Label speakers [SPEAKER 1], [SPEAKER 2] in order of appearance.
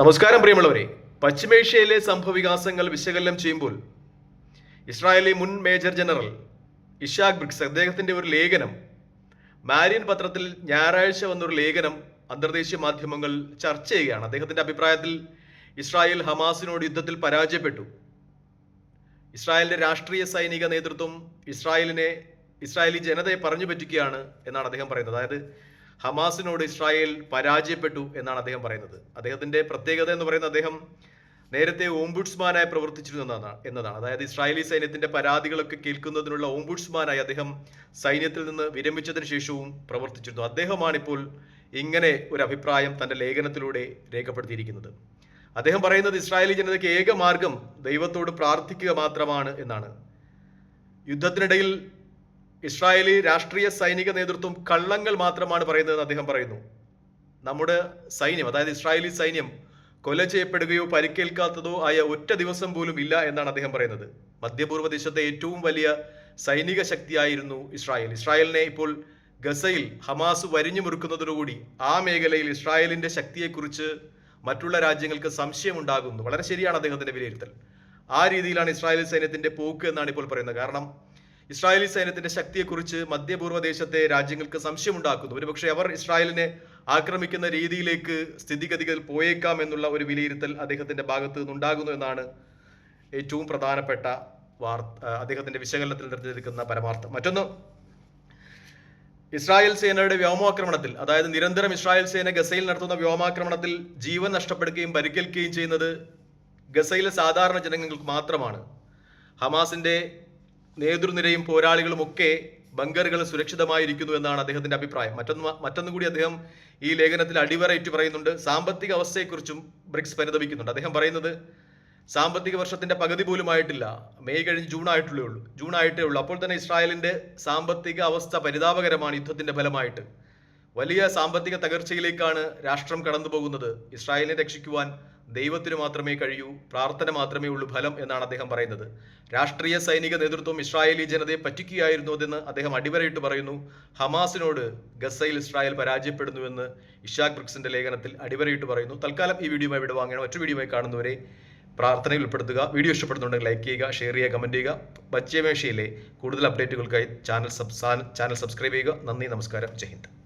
[SPEAKER 1] നമസ്കാരം പ്രിയമുള്ളവരെ. പശ്ചിമേഷ്യയിലെ സംഭവവികാസങ്ങൾ വിശകലനം ചെയ്യുമ്പോൾ ഇസ്രായേലി മുൻ മേജർ ജനറൽ ഇഷാഖ് ബ്രിക്സ് അദ്ദേഹത്തിന്റെ ഒരു ലേഖനം മാരിയൻ പത്രത്തിൽ ഞായറാഴ്ച വന്നൊരു ലേഖനം അന്തർദേശീയ മാധ്യമങ്ങൾ ചർച്ച ചെയ്യുകയാണ്. അദ്ദേഹത്തിന്റെ അഭിപ്രായത്തിൽ ഇസ്രായേൽ ഹമാസിനോട് യുദ്ധത്തിൽ പരാജയപ്പെട്ടു. ഇസ്രായേലിന്റെ രാഷ്ട്രീയ സൈനിക നേതൃത്വം ഇസ്രായേലിനെ ഇസ്രായേലി ജനതയെ പറഞ്ഞു പറ്റിക്കുകയാണ് എന്നാണ് അദ്ദേഹം പറയുന്നത്. അതായത് ഹമാസിനോട് ഇസ്രായേൽ പരാജയപ്പെട്ടു എന്നാണ് അദ്ദേഹം പറയുന്നത്. അദ്ദേഹത്തിന്റെ പ്രത്യേകത എന്ന് പറയുന്നത് അദ്ദേഹം നേരത്തെ ഓംബുഡ്സ്മാനായി പ്രവർത്തിച്ചിരുന്നു എന്നതാണ് എന്നതാണ്. അതായത് ഇസ്രായേലി സൈന്യത്തിന്റെ പരാതികളൊക്കെ കേൾക്കുന്നതിനുള്ള ഓംബുഡ്സ്മാനായി അദ്ദേഹം സൈന്യത്തിൽ നിന്ന് വിരമിച്ചതിന് ശേഷവും പ്രവർത്തിച്ചിരുന്നു. അദ്ദേഹമാണിപ്പോൾ ഇങ്ങനെ ഒരു അഭിപ്രായം തന്റെ ലേഖനത്തിലൂടെ രേഖപ്പെടുത്തിയിരിക്കുന്നത്. അദ്ദേഹം പറയുന്നത് ഇസ്രായേലി ജനതയ്ക്ക് ഏക മാർഗം ദൈവത്തോട് പ്രാർത്ഥിക്കുക മാത്രമാണ് എന്നാണ്. യുദ്ധത്തിനിടയിൽ ഇസ്രായേലി രാഷ്ട്രീയ സൈനിക നേതൃത്വം കള്ളങ്ങൾ മാത്രമാണ് പറയുന്നതെന്ന് അദ്ദേഹം പറയുന്നു. നമ്മുടെ സൈന്യം അതായത് ഇസ്രായേലി സൈന്യം കൊല ചെയ്യപ്പെടുകയോ പരിക്കേൽക്കാത്തതോ ആയ ഒറ്റ ദിവസം പോലും ഇല്ല എന്നാണ് അദ്ദേഹം പറയുന്നത്. മധ്യപൂർവ ദേശത്തെ ഏറ്റവും വലിയ സൈനിക ശക്തിയായിരുന്നു ഇസ്രായേൽ. ഇസ്രായേലിനെ ഇപ്പോൾ ഗസയിൽ ഹമാസ് വരിഞ്ഞു മുറുക്കുന്നതോടുകൂടി ആ മേഖലയിൽ ഇസ്രായേലിന്റെ ശക്തിയെക്കുറിച്ച് മറ്റുള്ള രാജ്യങ്ങൾക്ക് സംശയമുണ്ടാകുന്നു. വളരെ ശരിയാണ് അദ്ദേഹത്തിന്റെ വിലയിരുത്തൽ. ആ രീതിയിലാണ് ഇസ്രായേലി സൈന്യത്തിന്റെ പോക്ക് എന്നാണ് ഇപ്പോൾ പറയുന്നത്. കാരണം ഇസ്രായേലി സൈന്യത്തിന്റെ ശക്തിയെക്കുറിച്ച് മധ്യപൂർവ ദേശത്തെ രാജ്യങ്ങൾക്ക് സംശയമുണ്ടാക്കുന്നു. ഒരുപക്ഷെ അവർ ഇസ്രായേലിനെ ആക്രമിക്കുന്ന രീതിയിലേക്ക് സ്ഥിതിഗതികൾ പോയേക്കാം എന്നുള്ള ഒരു വിലയിരുത്തൽ അദ്ദേഹത്തിന്റെ ഭാഗത്ത് നിന്നുണ്ടാകുന്നു എന്നാണ് ഏറ്റവും പ്രധാനപ്പെട്ട വാർത്ത അദ്ദേഹത്തിന്റെ വിശകലനത്തിൽ നിർത്തിയിരിക്കുന്ന പരമാർത്ഥം. മറ്റൊന്ന് ഇസ്രായേൽ സേനയുടെ വ്യോമാക്രമണത്തിൽ അതായത് നിരന്തരം ഇസ്രായേൽ സേന ഗസയിൽ നടത്തുന്ന വ്യോമാക്രമണത്തിൽ ജീവൻ നഷ്ടപ്പെടുകയും പരിക്കേൽക്കുകയും ചെയ്യുന്നത് ഗസയിലെ സാധാരണ ജനങ്ങൾക്ക് മാത്രമാണ്. ഹമാസിന്റെ നേതൃനിരയും പോരാളികളും ഒക്കെ ബങ്കറുകൾ സുരക്ഷിതമായിരിക്കുന്നു എന്നാണ് അദ്ദേഹത്തിന്റെ അഭിപ്രായം. മറ്റൊന്ന് മറ്റൊന്നും കൂടി അദ്ദേഹം ഈ ലേഖനത്തിൽ അടിവരയിട്ട് പറയുന്നുണ്ട്. സാമ്പത്തിക അവസ്ഥയെക്കുറിച്ചും ബ്രിക്സ് പരിതപിക്കുന്നുണ്ട്. അദ്ദേഹം പറയുന്നത് സാമ്പത്തിക വർഷത്തിന്റെ പകുതി പോലും ആയിട്ടില്ല. മെയ് കഴിഞ്ഞ് ജൂൺ ആയിട്ടുള്ളേ ഉള്ളൂ. ജൂൺ ആയിട്ടേ ഉള്ളൂ. അപ്പോൾ തന്നെ ഇസ്രായേലിന്റെ സാമ്പത്തിക അവസ്ഥ പരിതാപകരമാണ് യുദ്ധത്തിന്റെ ഫലമായിട്ട്. വലിയ സാമ്പത്തിക തകർച്ചയിലേക്കാണ് രാഷ്ട്രം കടന്നു പോകുന്നത് ഇസ്രായേലിനെ രക്ഷിക്കുവാൻ ദൈവത്തിന് മാത്രമേ കഴിയൂ പ്രാർത്ഥന മാത്രമേ ഉള്ളൂ ഫലം എന്നാണ് അദ്ദേഹം പറയുന്നത്. രാഷ്ട്രീയ സൈനിക നേതൃത്വം ഇസ്രായേലി ജനതയെ പറ്റിക്കുകയായിരുന്നു അതെന്ന് അദ്ദേഹം അടിവരയിട്ട് പറയുന്നു. ഹമാസിനോട് ഗസയിൽ ഇസ്രായേൽ പരാജയപ്പെടുന്നുവെന്ന് ഇഷാഖ് ബ്രിക്സിന്റെ ലേഖനത്തിൽ അടിവരയിട്ട് പറയുന്നു. തൽക്കാലം ഈ വീഡിയോയുമായി ഇവിടെ വാങ്ങണം മറ്റു വീഡിയോയുമായി കാണുന്നവരെ പ്രാർത്ഥനയിൽ ഉൾപ്പെടുത്തുക. വീഡിയോ ഇഷ്ടപ്പെടുന്നുണ്ടെങ്കിൽ ലൈക്ക് ചെയ്യുക ഷെയർ ചെയ്യുക കമന്റ് ചെയ്യുക. പച്ചയമേഷയിലെ കൂടുതൽ അപ്ഡേറ്റുകൾക്കായി ചാനൽ സബ് ചാനൽ സബ്സ്ക്രൈബ് ചെയ്യുക. നന്ദി നമസ്കാരം. ജയ് ഹിന്ദ്.